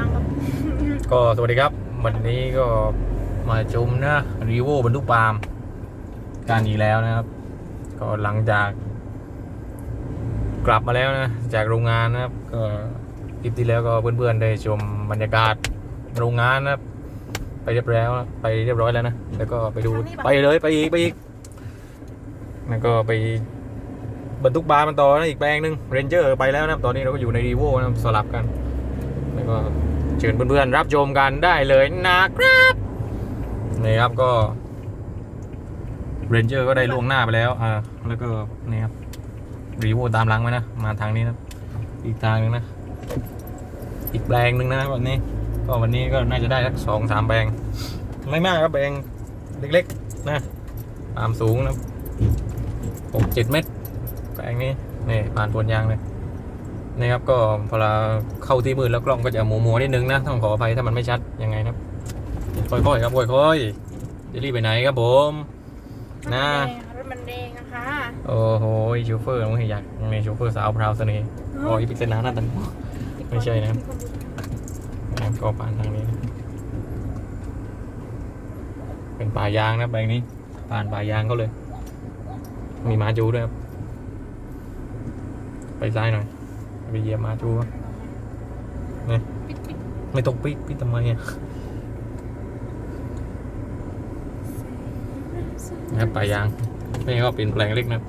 างครับก็สวัสดีครับ วันนี้ก็มาชมนะรีโวบรรทุกปาล์มการอีกแล้วนะครับ ก็หลังจาก กลับมาแล้วนะ จากโรงงานนะครับ ก็คลิปที่แล้วก็เพื่อนๆได้ชมบรรยากาศโรงงานนะครับ ไปเรียบร้อยแล้วไปเรียบร้อยแล้วนะแล้วก็ไปดูไปเลยไปอีกไปอีกแล้วก็ไปบรรทุกปาล์มมันต่อนะอีกแปลงหนึ่งเรนเจอร์ไปแล้วนะครับตอนนี้เราก็อยู่ในรีโวนะครับสลับกัน แล้วก็ เชิญเพื่อนๆรับชมกันได้เลยนะครับนี่ครับก็เรนเจอร์ก็ได้ล่วงหน้าไปแล้วอ่าแล้วก็นี่ครับรีโวตามหลังมานะ มาทางนี้นะ อีกทางหนึงนะ อีกแปลงหนึ่งนะวันนี้ ก็วันนี้ก็น่าจะได้สักสองสามแปลง ไม่มากครับแปลงเล็กๆนะตามสูงนะหกเจ็ดเมตรแปลงนี้นี่ผ่านสวนยางเลย นะครับก็พอเราเข้าที่มืดแล้วกล้องก็จะมัวมัวๆนิดนึงนะต้องขออภัยถ้ามันไม่ชัดยังไงนะครับค่อยๆครับค่อยๆจะรีบไปไหนครับผมนะรถมันแดงนะคะโอ้โหโชเฟอร์มึงอยากมีโชเฟอร์สาวพราวเสน่ห์โอ้ยพิกเซนาหน้าตันไม่ใช่นะครับนะครับก็ผ่านทางนี้นะเป็นป่ายางนะแบงค์นี้ ผ่านป่ายางเขาเลย มีหมาจูด้วยครับไปซ้ายหน่อย ไปเหยียบหมาจูครับปิดปิดไม่ต้องปิดปิดทำไมอะนะครับปลายยางนี่ก็เป็นแปลงเล็กนะครับ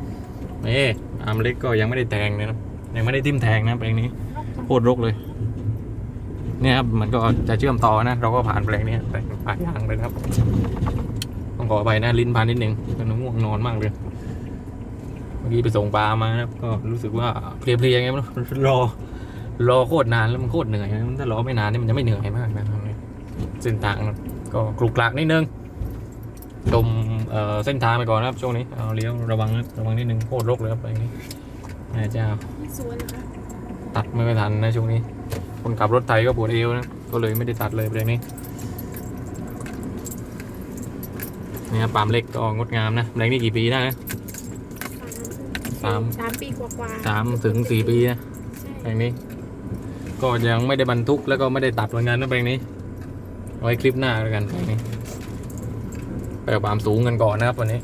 นี่อามเล็กก็ยังไม่ได้แทงเลยนะยังไม่ได้ทิ่มแทงนะแปลงนี้โคตรรกเลยเนี่ยครับมันก็จะเชื่อมต่อนะ เราก็ผ่านแปลงนี้แปลงปลายยางเลยนะครับ ต้องขอไปนะลิ้นพันนิดนึงตอนนี้ง่วงนอนมากเลยเมื่ อกี้ไปส่งปลามานะครับก็รู้สึกว่าเพลียๆไงไม่รู้รอ รอโคตรนานแล้วมันโคตรเหนื่อยนะถ้ารอไม่นานนี่มันจะไม่เหนื่อยมากนะเส้นทางมันก็กรุกกลักนิดนึงชมเอ่อเส้นทางไปก่อนนะครับช่วงนี้เอาเลี้ยวระวังนะระวังนิดนึงโคตรรกเลยครับไปนี้แม่เจ้าสวนนะคะตัดไม่ค่อยทันนะช่วงนี้ คนขับรถไทยก็ปวดเอวนะก็เลยไม่ได้ตัดเลยประเด็นนี้นี่ครับปาล์มเล็กก็งดงามนะแรงนี่กี่ปีได้นะ สามสามปีกว่าๆสามถึงสี่ปีนะใช่แปลงนี้ ก็ยังไม่ได้บรรทุกแล้วก็ไม่ได้ตัดเหมือนกันนะแปลงนี้เอาไว้คลิปหน้าแล้วกันแปลงนี้ไปเอาความสูงกันก่อนนะครับวันนี้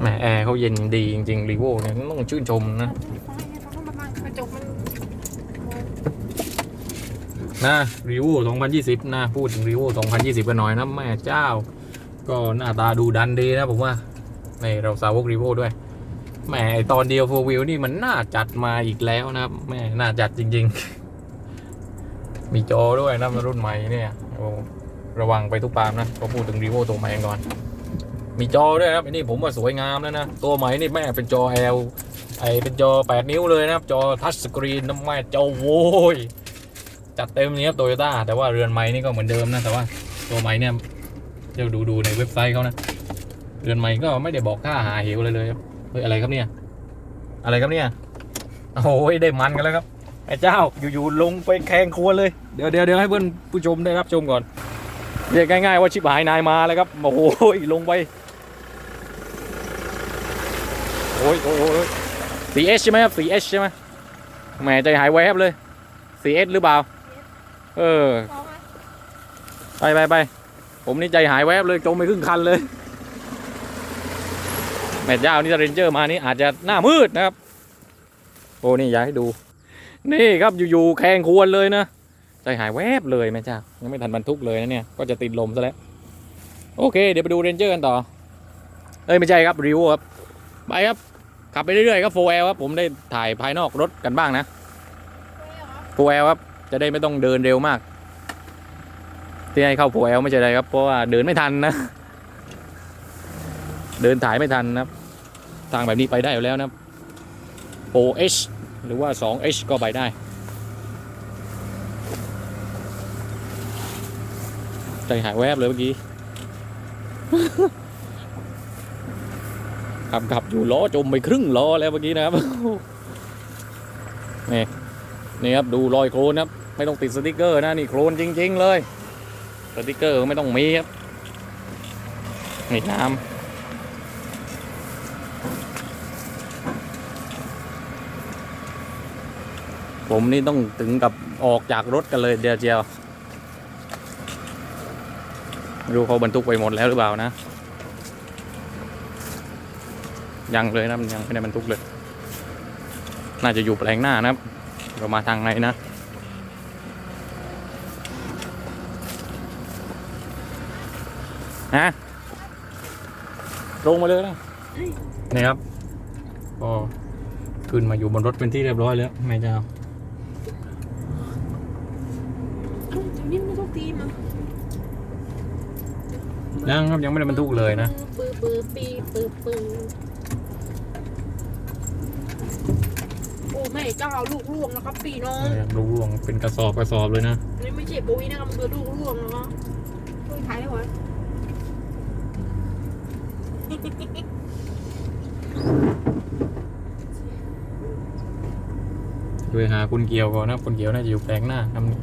แหมแอร์เขาเย็นดีจริงๆรีโวเนี่ยต้องชื่นชมนะกระจกมัน นะรีโว2020 นะ พูดถึงรีโว2020 กันหน่อยนะ แม่เจ้า ก็หน้าตาดูดันดีนะผมว่าในเราสาวกรีโวด้วยแหมไอ้ตอนเดียวโฟวิวนี่มันน่าจัดมาอีกแล้วนะครับแม่น่าจัดจริง ๆ มีจอด้วยนะรุ่นใหม่เนี่ยระวังไปทุกปามนะก็พูดถึงรีโวตัวใหม่ก่อน มีจอด้วยนะครับอันนี้ผมว่าสวยงามแล้วนะ ตัวใหม่นี่แม่เป็นจอ L ไอเป็นจอ 8 นิ้วเลยนะครับ จอทัชสกรีนนะแม่จอโว้ย จัดเต็มนี้ครับโตโยต้าแต่ว่าเรือนไม้นี่ก็เหมือนเดิมนะ แต่ว่าตัวไม้เนี่ยเดี๋ยวดูดูในเว็บไซต์เขานะ เรือนไม้ก็ไม่ได้บอกค่าหาเหวเลยเลยเฮ้ยอะไรครับเนี่ย อะไรครับเนี่ยโอ้ยได้มันกันแล้วครับไอ้เจ้าอยู่ๆลงไปแข่งครัวเลยเดี๋ยวเดี๋ยวเดี๋ยวให้เพื่อนผู้ชมได้รับชมก่อนเรียกง่ายๆว่าชิบหายนายมาแล้วครับโอ้โหลงไปโอ้ยโอ้ยโอ้ย 4S ใช่ไหมครับ 4S ใช่ไหมแหมใจหายแวบเลย 4S หรือเปล่า เออ ไปไปไปผมนี่ใจหายแวบเลยจมไปครึ่งคันเลย แม่เจ้านี่ถ้าเรนเจอร์มานี่อาจจะหน้ามืดนะครับ โอ้นี่อยากให้ดู นี่ครับอยู่ๆแข่งควรเลยนะ ใจหายแวบเลยแม่เจ้ายังไม่ทันบรรทุกเลยนะเนี่ย ก็จะติดลมซะแล้ว โอเค เดี๋ยวไปดูเรนเจอร์กันต่อ เอ้ยไม่ใช่ครับรีวิวครับ ไปครับ ขับไปเรื่อยๆครับโฟเอลครับผมได้ถ่ายภายนอกรถกันบ้างนะโฟเอลครับ จะได้ไม่ต้องเดินเร็วมาก ที่ให้เข้าโฟเอลไม่ใช่อะไรครับ เพราะว่าเดินไม่ทันนะ เดินถ่ายไม่ทันนะครับ ทางแบบนี้ไปได้อยู่แล้วนะครับโ H หรือว่า 2H ก็ไปได้ใจหายแวบเลยเมื่อกี้ขับขับอยู่ล้อจมไปครึ่งล้อแล้วเมื่อกี้นะครับ นี่นี่ครับดูรอยโคลนครับ ไม่ต้องติดสติกเกอร์นะนี่โครนจริง ๆ เลยสติกเกอร์ไม่ต้องมีครับนี่น้ำผมนี่ต้องถึงกับออกจากรถกันเลยเดียวเจียวดูเขาบรรทุกไปหมดแล้วหรือเปล่านะ ยังเลยนะยังไม่ได้บรรทุกเลย น่าจะอยู่แปลงหน้านะครับเรามาทางไหนนะ ฮะลงมาเลยนะนี่ครับก็ขึ้นมาอยู่บนรถเป็นที่เรียบร้อยแล้วแม่เจ้าเอ้าแถวนี้ไม่ต้องตีมั้งยังครับยังไม่ได้บรรทุกเลยนะปื้อปื้อปีปื้อปื้อโอ้แม่เจ้าลูกล่วงนะครับพี่น้องรู้ลงเป็นกระสอบกระสอบเลยนะนี่ไม่ใช่ปุ๋ยนะครับมันคือลูกล่วงนะครับต้องขายได้ไหม ไปหาคุณเกียวก่อนนะคุณเกียวน่าจะอยู่แปลงหน้าทำนี่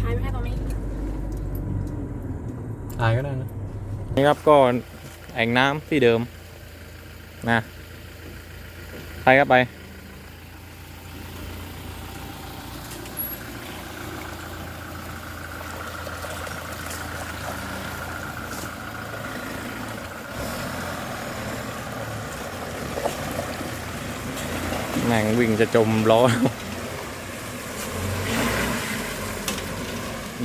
ขายไม่ให้ตรงนี้ตายก็ได้นะ นี่ครับก็แอ่งน้ำที่เดิมนะไปครับไป ม่งวิ่งจะจมล้อ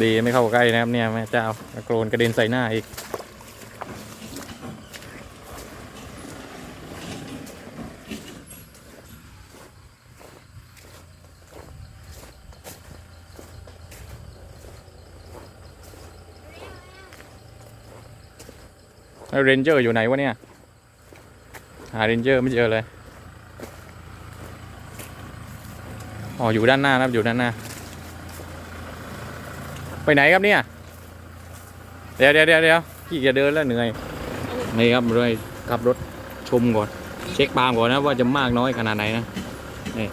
ดีไม่เข้าใกล้นะครับเนี่ยแม่เจ้าโกรนกระเด็นใส่หน้าอีกเรนเจอร์อยู่ไหนวะเนี่ย หาเรนเจอร์ไม่เจอเลย อ๋ออยู่ด้านหน้านะครับอยู่ด้านหน้า ไปไหนครับเนี่ย เดี๋ยวเดี๋ยวเดี๋ยวเดี๋ยวพี่จะเดินแล้วเหนื่อยนี่ครับเลยขับรถชมก่อน เช็คปาล์มก่อนนะว่าจะมากน้อยขนาดไหนนะนี่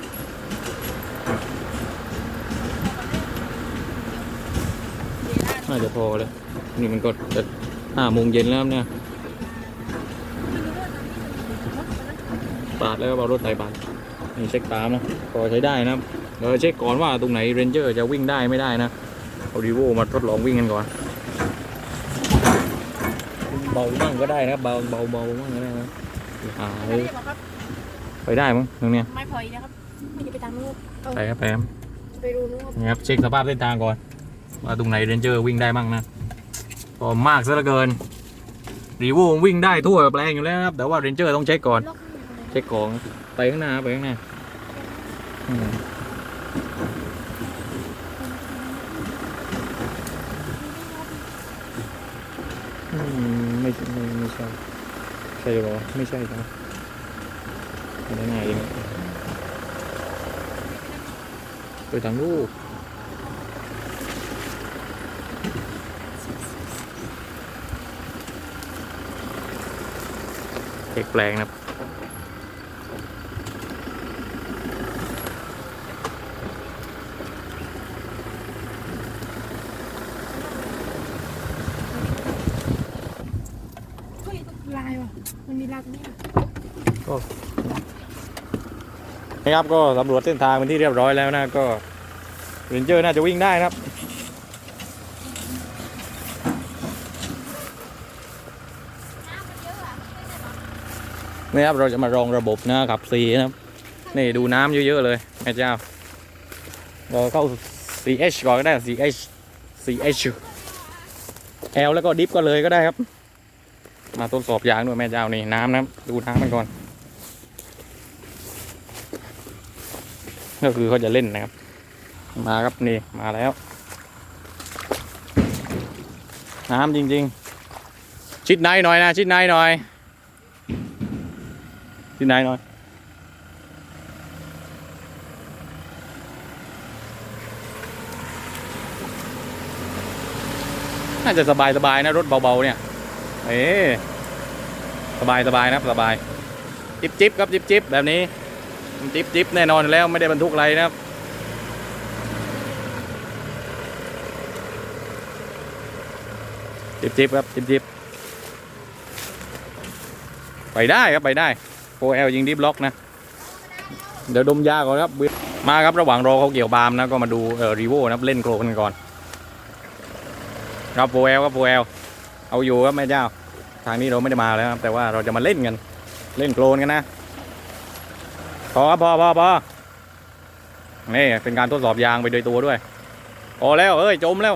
น่าจะพอเลยนี่มันก็จะห้าโมงเย็นแล้วเนี่ยปาดแล้วก็เอารถไถปาด นี่เช็คตามนะพอใช้ได้นะครับเดี๋ยวเช็คก่อนว่าตรงไหนเรนเจอร์จะวิ่งได้ไม่ได้นะเอาดีโวมาทดลองวิ่งกันก่อนเบาบ้างก็ได้นะครับเบาเบาเบาบ้างก็ได้นะอ่าไม่ได้บอกครับไปได้มั้งตรงเนี้ยไม่พอยนะครับไม่ได้ไปทางนู้นเอาไปครับไปครับไปดูนู้นครับนี่ครับเช็คสภาพเส้นทางก่อน ว่าตรงไหนเรนเจอร์วิ่งได้บ้างนะก็มากซะเหลือเกินรีโววิ่งได้ทั่วแปลงอยู่แล้วนะครับแต่ว่าเรนเจอร์ต้องเช็คก่อน ช็คของไปข้างหน้าไปข้างหน้าไม่ใช่ไม่ใช่ใช่หรอไม่ใช่ครับไปข้างหน้าเองไปทางลูกเช็คแปลงนะครับ เฮ้ยลายว่ะ มันมีรงนี้อะนะครับก็สำรวจเส้นทางเป็นที่เรียบร้อยแล้วนะก็เรนเจอร์น่าจะวิ่งได้นะครับนี่ครับเราจะมาลองระบบนะขับซีนะครับ นี่ดูน้ำเยอะๆเลยแม่เจ้าเราเข้า CH ก่อนก็ได้ CH CH L แล้วก็ดิฟก็เลยก็ได้ครับ มาทดสอบยางด้วยแม่เจ้านี่น้ำนะครับดูน้ำมันก่อน ก็คือเขาจะเล่นนะครับ มาครับนี่มาแล้ว น้ำจริง ๆ ชิดในหน่อยนะชิดในหน่อยชิดในหน่อยน่าจะสบายสบายๆนะรถเบาๆเนี่ย เอ๊สบายสบายนะสบาย จิบจิบครับจิบจิบแบบนี้ จิบจิบแน่นอนแล้วไม่ได้บรรทุกอะไรนะครับจิบจิบครับจิบจิบไปได้ครับไปได้โอเอลยิงดิฟล็อกนะ เดี๋ยวดมยาก่อนครับ มาครับระหว่างรอเขาเกี่ยวบามนะ ก็มาดูเอ่อรีโวนะเล่นโกลกันก่อน ครับโฟเอลครับโฟเอล เอาอยู่ครับแม่เจ้า ทางนี้เราไม่ได้มาแล้วครับแต่ว่าเราจะมาเล่นกัน เล่นโกลนกันนะพอครับพอพอพอนี่เป็นการทดสอบยางไปโดยตัวด้วยพอแล้วเอ้ยจมแล้ว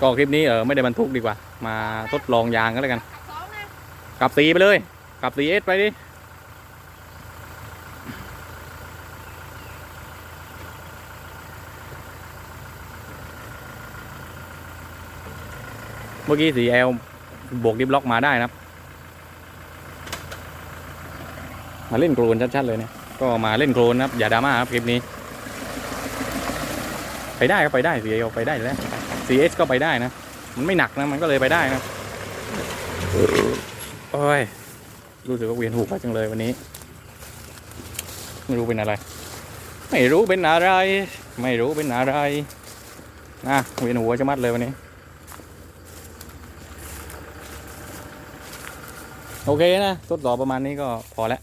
ก็คลิปนี้เออไม่ได้บรรทุกดีกว่า มาทดลองยางกันแล้วกันสองนะกลับสีไปเลย กลับสีเอสไปดิ มื่อกี้สีเอลบวกดิบล็อกมาได้นะครับ มาเล่นโกลนชัดๆเลยเนี่ยก็มาเล่นโกลนนะครับ อย่าดราม่าครับคลิปนี้ ไปได้ก็ไปได้สีเอลไปได้แล้วสีเอสก็ไปได้นะ มันไม่หนักนะมันก็เลยไปได้นะโอ้ยรู้สึกว่าเวียนหัวจังเลยวันนี้ ไม่รู้เป็นอะไร ไม่รู้เป็นอะไร ไม่รู้เป็นอะไรนะเวียนหัวจะมัดเลยวันนี้ โอเคนะทดสอบประมาณนี้ก็พอแล้ว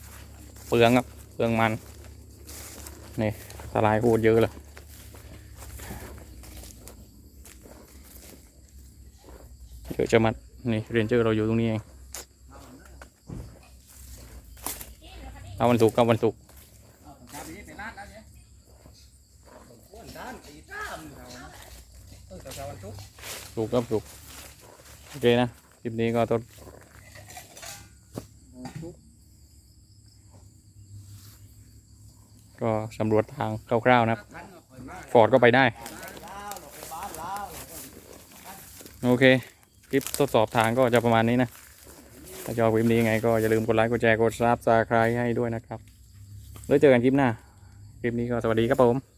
เปลืองครับเปลืองมันนี่สลายพูดเยอะเลยเยอจะมัดนี่เรนเจอร์เราอยู่ตรงนี้เองเอาวันศุกร์เอาวันศุกร์ศุกครับศุกโอเคนะคลิปนี้ก็ต้น ก็สำรวจทางคร่าวๆนะครับ ฟอร์ดก็ไปได้ โอเค คลิปทดสอบทางก็จะประมาณนี้นะ ถ้าชอบคลิปนี้ยังไงก็อย่าลืมกดไลค์ กดแชร์ กดซับสไครต์ให้ด้วยนะครับ แล้วเจอกันคลิปหน้า คลิปนี้ก็สวัสดีครับผม